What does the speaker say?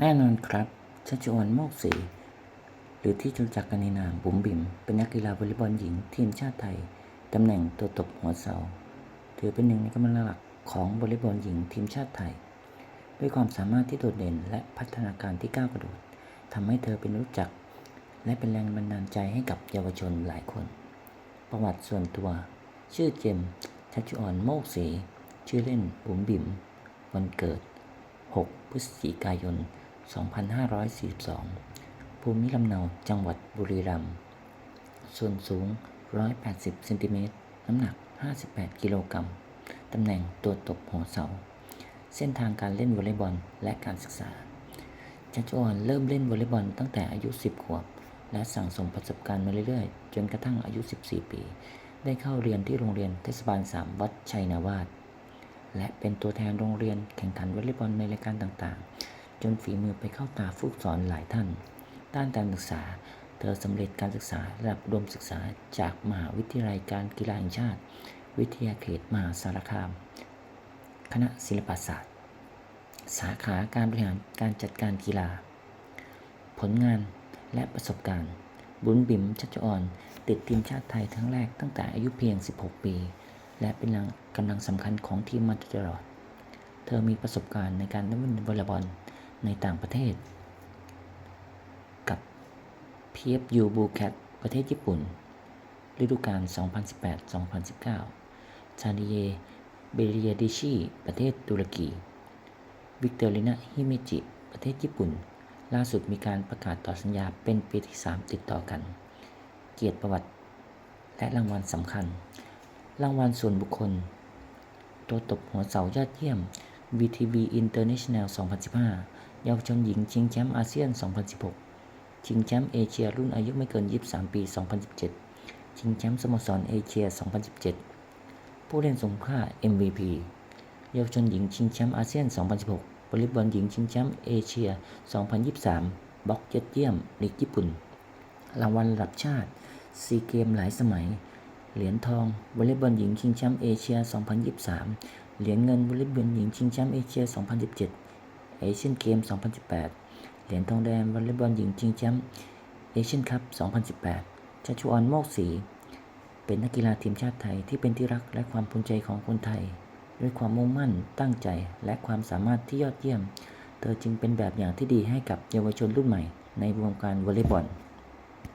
แน่นอนครับชัชวานโมกศรีหรือที่รู้จักกันในนามบุ๋มบิ๋มเป็นนักกีฬาวอลเลย์บอลหญิงทีมชาติไทย ตำแหน่งตัวตบหัวเสา ถือเป็นหนึ่งในกำลังหลักของวอลเลย์บอลหญิงทีมชาติไทย ด้วยความสามารถที่โดดเด่นและพัฒนาการที่ก้าวกระโดดทำให้เธอเป็นรู้จัก และเป็นแรงบันดาลใจให้กับเยาวชนหลายคน ประวัติส่วนตัว ชื่อเจมชัชออนโมกศรีชื่อเล่นบุ๋มบิ๋มวันเกิด 6 พฤศจิกายน 2542 ภูมิลำเนาจังหวัดบุรีรัมย์ ส่วนสูง 180 เซนติเมตร น้ำหนัก 58 กิโลกรัม ตำแหน่งตัวตบหัวเสา เส้นทางการเล่นวอลเลย์บอลและการศึกษา จัจวอนเริ่มเล่นวอลเลย์บอลตั้งแต่อายุ 10 ขวบ และสั่งสมประสบการณ์มาเรื่อยๆ จนกระทั่งอายุ 14 ปี ได้เข้าเรียนที่โรงเรียนเทศบาล 3 วัดชัยนาวาสและเป็นตัวแทนโรงเรียนแข่งขันวอลเลย์บอลในรายการต่างๆ จนฝีมือไปเข้าตาผู้สอนหลายท่าน ด้านการศึกษา เธอสำเร็จการศึกษาระดับอุดมศึกษาจากมหาวิทยาลัยการกีฬาแห่งชาติ วิทยาเขตมหาสารคาม คณะศิลปศาสตร์ สาขาการบริหารการจัดการกีฬา ผลงานและประสบการณ์ บุญบิ๋มชัชออนติดทีมชาติไทยครั้งแรกตั้งแต่อายุเพียง 16 ปี และเป็นกำลังสำคัญของทีมมาตลอด เธอมีประสบการณ์ในการเล่นวอลเลย์บอล ในต่างประเทศ กับ PFU Blue Cat ประเทศญี่ปุ่น ฤดูกาล 2018-2019 ชาดิเย เบเรียดิชิประเทศตุรกี วิกเตอรินาฮิเมจิ ประเทศญี่ปุ่น ล่าสุดมีการประกาศต่อสัญญาเป็นปีที่ 3 ติดต่อกัน เกียรติประวัติ และรางวัลสำคัญ รางวัลส่วนบุคคล ตัวตบหัวเสายอดเยี่ยม VTV International 2015 เยาวชนหญิงชิงแชมป์อาเซียน 2016 ชิงแชมป์เอเชียรุ่นอายุไม่เกิน 23 ปี 2017 ชิงแชมป์สโมสรเอเชีย 2017 ผู้เล่นสงค่า MVP เยาวชนหญิงชิงแชมป์อาเซียน 2016วอลเลย์บอลหญิงชิงแชมป์เอเชีย 2023 บล็อกเยอดเยี่ยมลีกญี่ปุ่น รางวัลระดับชาติซีเกมหลายสมัย เหรียญทองวอลเลย์บอลหญิงชิงแชมป์เอเชีย 2023 เหรียญเงินวอลเลย์บอลหญิงชิงแชมป์เอเชีย 2017 เอเชียนเกม 2018 เหรียญทองแดงวอลเลย์บอลหญิงชิงแชมป์เอเชียนคัพ 2018 ชัชวอนโมกศรีเป็นนักกีฬาทีมชาติไทยที่เป็นที่รักและความภูมิใจของคนไทย ด้วยความมุ่งมั่น ตั้งใจ และความสามารถที่ยอดเยี่ยม เธอจึงเป็นแบบอย่างที่ดีให้กับเยาวชนรุ่นใหม่ในวงการวอลเลย์บอล